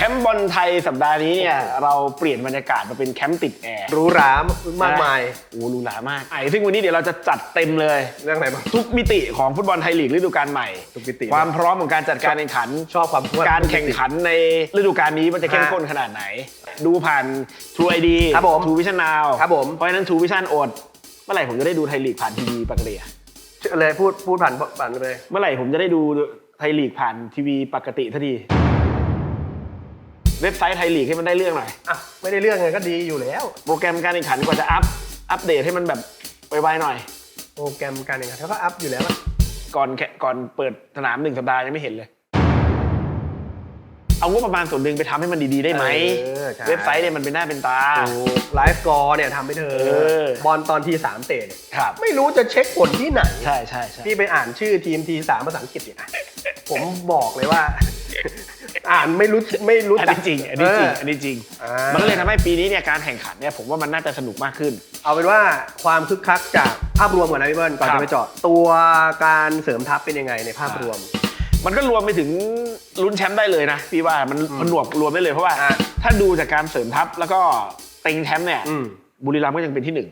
แคมป์บอลไทยสัปดาห์นี้เนี่ยเราเปลี่ยนบรรยากาศมาเป็นแคมป์ติดแอร์หรูหรามากมายโอ้หรูหรามากไอ้ซึ่งวันนี้เดี๋ยวเราจะจัดเต็มเลยเรื่องไหนบ้างทุกมิติของฟุตบอลไทยลีกฤดูกาลใหม่ทุกมิติความพร้อมของการจัดการแข่งขัน ชอบความการแข่งขันในฤดูกาลนี้มันจะเข้มข้นขนาดไหน ดูผ่าน True ID ครับผม True Vision Now ครับผมเพราะฉะนั้น True Vision อดเมื่อไหร่ผมจะได้ดูไทยลีกผ่านทีวีปกติอะเลยพูดพูดผ่านผ่านไปเลย เมื่อไหร่ผมจะได้ดูไทยลีกผ่านทีวีปกติทันที เว็บไซต์ไทยลีกให้มันได้เรื่องหน่อย อะไม่ได้เรื่องไงก็ดีอยู่แล้ว โปรแกรมการแข่งขันกว่าจะอัพอัปเดตให้มันแบบไวๆหน่อย โปรแกรมการแข่งขันเขาก็อัพอยู่แล้วอะก่อนแข่ก่อนเปิดสนามหนึ่งสัปดาห์ยังไม่เห็นเลย เอางบประมาณส่วนหนึ่งไปทำให้มันดีๆได้ไหม เออใช่ เว็บไซต์เนี่ยมันเป็นหน้าเป็นตาถูกไลฟ์กอร์เนี่ยทำไปเถอเออะบอลตอนทีสามเตะเนี่ยครับ ไม่รู้จะเช็คผลที่ไหน ใช่ใช่ใช่ พี่ไปอ่านชื่อทีมทีสามภาษาอังกฤษเนี่ยผมบอกเลยว่า อ่านไม่รู้ไม่รู้อันจัก นี้จริง อันนี้จริงเอันนี้จริง อ่ามั มันก็เลยทำให้ปีนี้เนี่ยการแข่งขันเนี่ยผมว่ามันน่าจะสนุกมากขึ้น เอาเป็นว่าความคึกคักจากภาพรวมก่อนนะพี่เบิ้ลก่อนครับจะไปเจาะตัวการเสริมทัพเป็นยังไงในภาพรวม มันก็รวมไปถึงลุ้นแชมป์ได้เลยนะพี่ว่ามันผนวกรวมได้เลยเพราะว่า อะถ้าดูจากการเสริมทัพแล้วก็เต็งแชมป์เนี่ยอืมบุรีรัมย์ก็ยังเป็นที่หนึ่ง